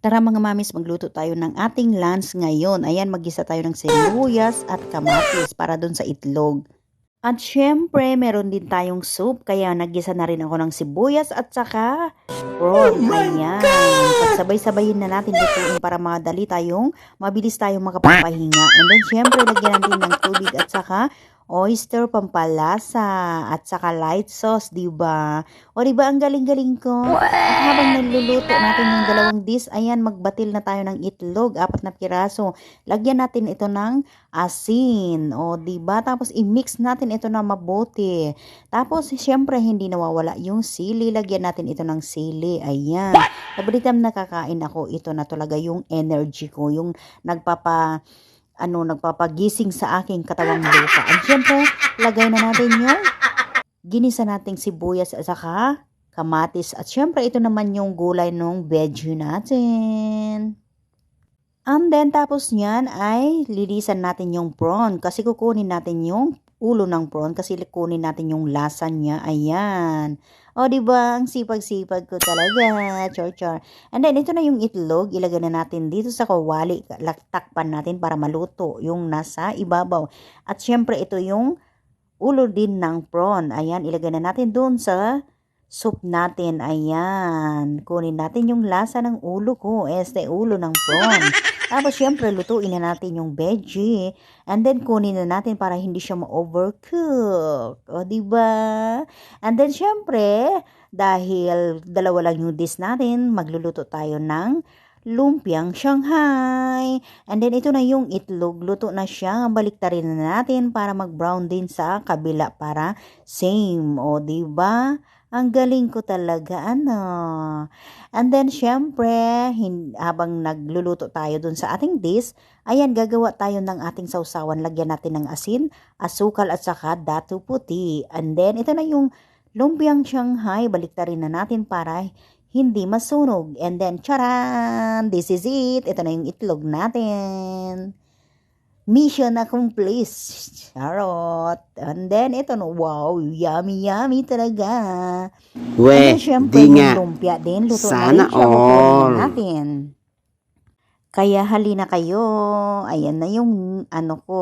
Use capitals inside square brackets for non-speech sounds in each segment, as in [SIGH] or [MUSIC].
Tara mga mamis, magluto tayo ng ating lunch ngayon. Ayan, magisa tayo ng sibuyas at kamatis para dun sa itlog. At syempre, meron din tayong soup, kaya nagisa na rin ako ng sibuyas at saka prawn. Ayan. Pagsabay-sabayin na natin lutuin para madali tayong, mabilis tayong makapapahinga. And then, syempre, lagyan natin ng tubig at saka oyster pampalasa at saka light sauce, di ba? O di ba ang galing-galing ko? At habang niluluto natin yung dalawang dish, ayan magbatil na tayo ng itlog, apat na piraso. Lagyan natin ito ng asin, o di ba? Tapos i-mix natin ito na mabuti. Tapos syempre hindi nawawala yung sili, lagyan natin ito ng sili. Ayan. Every time nakakain ako, ito na talaga yung energy ko, yung nagpapa ano, nagpapagising sa aking katawang lupa. At syempre, lagay na natin yung ginisa nating sibuyas at saka kamatis. At syempre, ito naman yung gulay ng veggie natin. And then, tapos niyan ay lilisan natin yung prawn kasi kukunin natin yung ulo ng prawn kasi kunin natin yung lasa niya. Ayan. O, di ba? Ang sipag-sipag ko talaga. Chor, chor. And then, ito na yung itlog. Ilagay na natin dito sa kawali. Takpan natin para maluto yung nasa ibabaw. At syempre, ito yung ulo din ng prawn. Ayan, ilagay na natin doon sa soup natin. Ayan. Kunin natin yung lasa ng ulo ko. Este, ulo ng prawn. Tapos, syempre, lutuin na natin yung veggie. And then, kunin na natin para hindi siya ma-overcook. O, diba? And then, syempre, dahil dalawa lang yung dish natin, magluluto tayo ng lumpiang Shanghai. And then, ito na yung itlog. Luto na siya. Baliktarin na natin para mag-brown din sa kabila para same. O, diba? Ang galing ko talaga, ano. And then, syempre, hin- habang nagluluto tayo dun sa ating dish, ayan, gagawa tayo ng ating sausawan. Lagyan natin ng asin, asukal at saka datu puti. And then, ito na yung lumpiang Shanghai. Baliktarin na natin para hindi masunog. And then, charan! This is it. Ito na yung itlog natin. Mission accomplished. Charot. And then, ito no, wow, yummy, yummy talaga. We, di nga. lumpia din, luto Sana na rin siya. All. natin. Kaya halina kayo. Ayan na yung ano ko,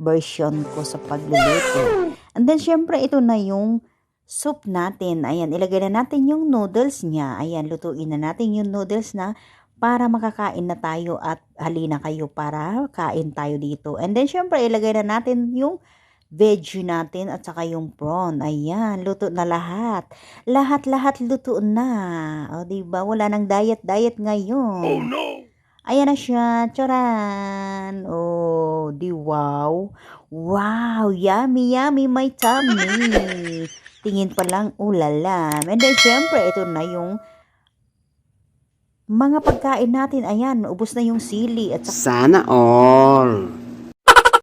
version ko sa pagluluto. And then, syempre, ito na yung soup natin. Ayan, ilagay na natin yung noodles niya. Ayan, lutuin na natin yung noodles na para makakain na tayo at halina kayo para kain tayo dito. And then, syempre, ilagay na natin yung veggie natin at saka yung prawn. Ayan, luto na lahat. Lahat-lahat luto na. O, diba? Wala nang diet-diet ngayon. Oh, no! Ayan na siya. Charan! Oh, di wow. Wow! Yummy, yummy, my tummy. [LAUGHS] Tingin pa lang, ulala. And then, syempre, ito na yung mga pagkain natin. Ayan, ubos na yung sili at Sana all.